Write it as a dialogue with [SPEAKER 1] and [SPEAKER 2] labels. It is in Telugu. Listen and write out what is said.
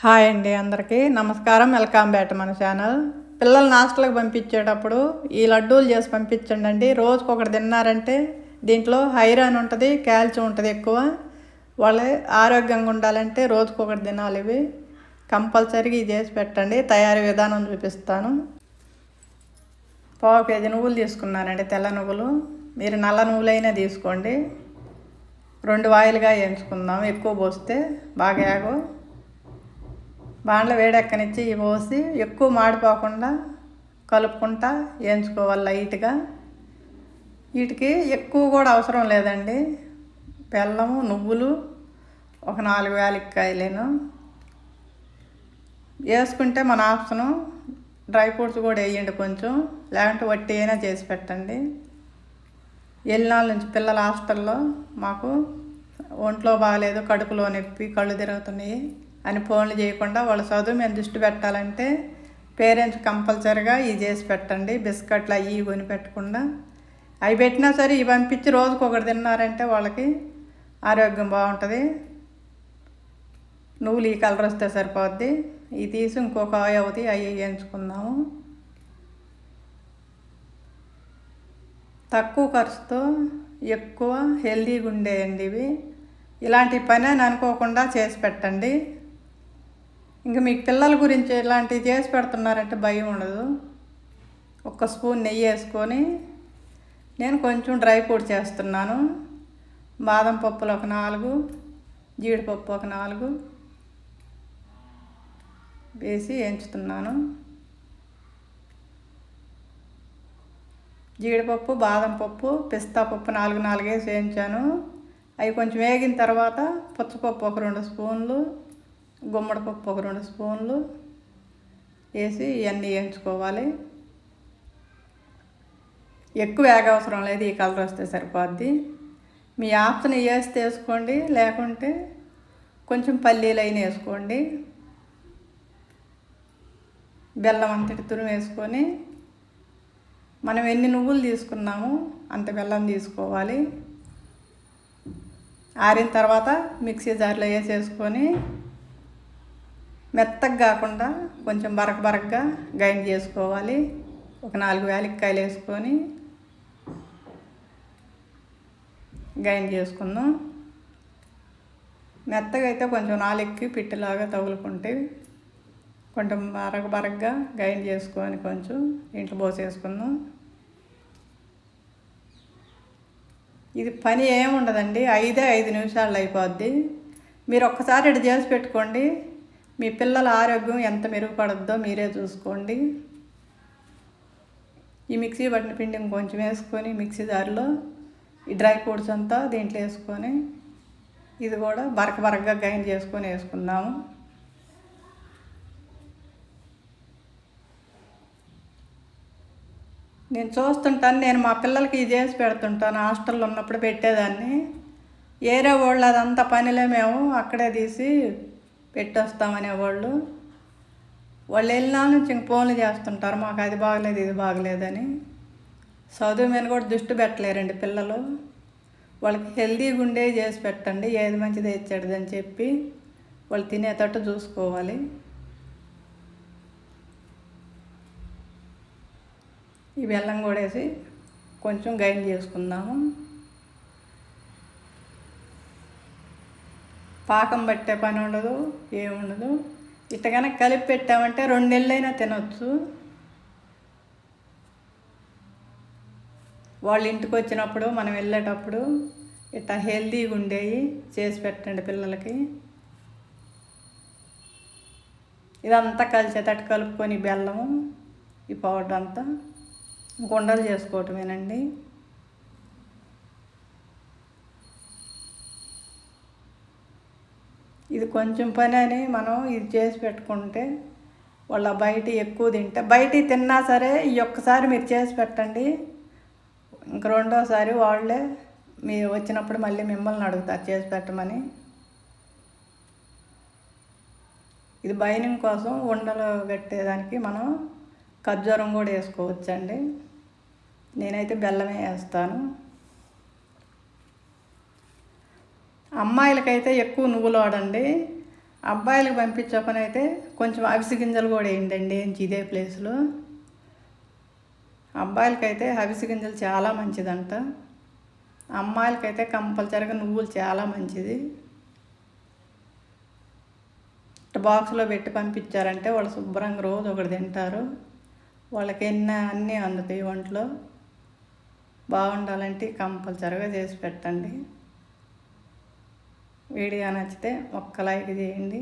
[SPEAKER 1] హాయ్ అండి అందరికీ. నమస్కారం. వెల్కమ్ బ్యాక్ మన ఛానల్. పిల్లల్ని హాస్టల్కి పంపించేటప్పుడు ఈ లడ్డూలు చేసి పంపించండి అండి. రోజుకు ఒకటి తిన్నారంటే దీంట్లో హైరాన్ ఉంటుంది కాల్షియం ఉంటుంది ఎక్కువ. వాళ్ళు ఆరోగ్యంగా ఉండాలంటే రోజుకు ఒకటి తినాలి ఇవి. కంపల్సరీగా ఇది చేసి పెట్టండి. తయారీ విధానం చూపిస్తాను. పావు కేజీ నువ్వులు తీసుకున్నానండి తెల్ల నువ్వులు. మీరు నల్ల నువ్వులైనా తీసుకోండి. రెండు వాయిలుగా వేయించుకుందాం. ఎక్కువ పోస్తే బాగా యాగో బాండ్ల వేడెక్కనిచ్చి ఇవి పోసి ఎక్కువ మాడిపోకుండా కలుపుకుంటా వేయించుకోవాలి లైట్గా. వీటికి ఎక్కువ కూడా అవసరం లేదండి. బెల్లము నువ్వులు ఒక నాలుగు యాలక్కాయలేను. వేసుకుంటే మన ఆప్షను డ్రై ఫ్రూట్స్ కూడా వేయండి కొంచెం. లేకుంటే వట్టి అయినా చేసి పెట్టండి. ఎల్లినాళ్ళ నుంచి పిల్లల హాస్టల్లో మాకు ఒంట్లో బాగాలేదు కడుపులో నొప్పి కళ్ళు తిరుగుతున్నాయి. అని ఫోన్లు చేయకుండా వాళ్ళ చదువు మేము దృష్టి పెట్టాలంటే పేరెంట్స్ కంపల్సరిగా ఇవి చేసి పెట్టండి. బిస్కెట్లు అవి కొని పెట్టకుండా. అవి పెట్టినా సరే ఇవి పంపించి రోజుకు ఒకటి తిన్నారంటే వాళ్ళకి ఆరోగ్యం బాగుంటుంది. నువ్వులు ఈ కలర్ వస్తే సరిపోద్ది. ఇవి తీసి ఇంకొక ఆయి అవుతాయి అవి వేయించుకుందాము తక్కువ ఖర్చుతో ఎక్కువ హెల్తీగా ఉండేయండి ఇవి. ఇలాంటి పని అని అనుకోకుండా చేసి పెట్టండి. ఇంకా మీకు పిల్లల గురించి ఇలాంటివి చేసి పెడుతున్నారంటే భయం ఉండదు. ఒక స్పూన్ నెయ్యి వేసుకొని నేను కొంచెం డ్రై ఫ్రూట్ చేస్తున్నాను. బాదం పప్పులు ఒక నాలుగు జీడిపప్పు ఒక నాలుగు వేసి వేయించుతున్నాను. జీడిపప్పు బాదం పప్పు పిస్తా పప్పు నాలుగు నాలుగు వేసి వేయించాను. అవి కొంచెం వేగిన తర్వాత పుచ్చపప్పు ఒక రెండు స్పూన్లు గుమ్మడి పప్పు ఒక రెండు స్పూన్లు వేసి ఇవన్నీ వేయించుకోవాలి. ఎక్కువ వేగ అవసరం లేదు ఈ కలర్ వస్తే సరిపోద్ది. మీ ఆప్షన్ వేస్తే వేసుకోండి లేకుంటే కొంచెం పల్లీలు అయిన వేసుకోండి. బెల్లం అంతటి తురుము వేసుకొని మనం ఎన్ని నువ్వులు తీసుకున్నాము అంత బెల్లం తీసుకోవాలి. ఆరిన తర్వాత మిక్సీ జార్లో వేసేసుకొని మెత్తగా కాకుండా కొంచెం బరక బరకగా గైండ్ చేసుకోవాలి. ఒక నాలుగు యాలక్కాయలు వేసుకొని గైండ్ చేసుకుందాం. మెత్తగా అయితే కొంచెం నాలుగుకి పిట్టిలాగా తగులుకుంటే కొంచెం బరక బరకగా గైండ్ చేసుకొని కొంచెం ఇంట్లో పోసేసుకుందాం. ఇది పని ఏముండదండి. ఐదే ఐదు నిమిషాలు అయిపోద్ది. మీరు ఒక్కసారి ఇటు చేసి పెట్టుకోండి. మీ పిల్లల ఆరోగ్యం ఎంత మెరుగుపడద్దో మీరే చూసుకోండి. ఈ మిక్సీ పట్టిన పిండి కొంచెం వేసుకొని మిక్సీ జార్లో ఈ డ్రై ఫ్రూట్స్ అంతా దీంట్లో వేసుకొని ఇది కూడా బరక బరకగా గ్రైండ్ చేసుకొని వేసుకుందాము. నేను చూస్తుంటాను నేను మా పిల్లలకి ఇది చేసి పెడుతుంటాను హాస్టల్లో ఉన్నప్పుడు పెట్టేదాన్ని. ఏరే వాళ్ళు అదంతా పనిలే మేము అక్కడే తీసి పెట్టొస్తామనేవాళ్ళు వాళ్ళు. వెళ్ళినా నుంచి ఇంక ఫోన్లు చేస్తుంటారు. మాకు అది బాగలేదు ఇది బాగలేదని. చదువు మీద కూడా దృష్టి పెట్టలేరండి పిల్లలు. వాళ్ళకి హెల్తీగా ఉండే చేసి పెట్టండి. ఏది మంచిది ఇచ్చాడదని చెప్పి వాళ్ళు తినేటట్టు చూసుకోవాలి. ఈ బెల్లం కూడా వేసి కొంచెం గైన్ చేసుకుందాము. పాకం పట్టే పని ఉండదు ఏముండదు ఇట్టగానే కలిపి పెట్టామంటే రెండు నెలలైనా తినొచ్చు. వాళ్ళ ఇంటికి వచ్చినప్పుడు మనం వెళ్ళేటప్పుడు ఇట్లా హెల్తీగా ఉండేవి చేసి పెట్టండి పిల్లలకి. ఇదంతా కలిసేటట్టు కలుపుకొని బెల్లము ఈ పౌడర్ అంతా. గుండలు చేసుకోవటమేనండి. ఇది కొంచెం పని అని మనం ఇది చేసి పెట్టుకుంటే వాళ్ళ బయట ఎక్కువ తింటే బయట తిన్నా సరే ఈ ఒక్కసారి మీరు చేసి పెట్టండి. ఇంక రెండోసారి వాళ్ళే మీరు వచ్చినప్పుడు మళ్ళీ మిమ్మల్ని అడుగుతారు చేసి పెట్టమని. ఇది బైనింగ్ కోసం ఉండలు పెట్టేదానికి మనం ఖర్జూరం కూడా వేసుకోవచ్చండి. నేనైతే బెల్లమే వేస్తాను. అమ్మాయిలకైతే ఎక్కువ నువ్వులు వాడండి అబ్బాయిలకు పంపించే పని అయితే కొంచెం అవిసి గింజలు కూడా వేయండి ఇదే ప్లేస్లో. అబ్బాయిలకైతే అవిసి గింజలు చాలా మంచిదంట. అమ్మాయిలకైతే కంపల్సరీగా నువ్వులు చాలా మంచిది. బాక్స్లో పెట్టి పంపించారంటే వాళ్ళు శుభ్రంగా రోజు ఒకటి తింటారు. వాళ్ళకి ఎన్న అన్నీ అందుతాయి ఒంట్లో బాగుండాలంటే కంపల్సరీగా చేసి పెట్టండి. వీడియో నచ్చితే ఒక్క లైక్ చేయండి.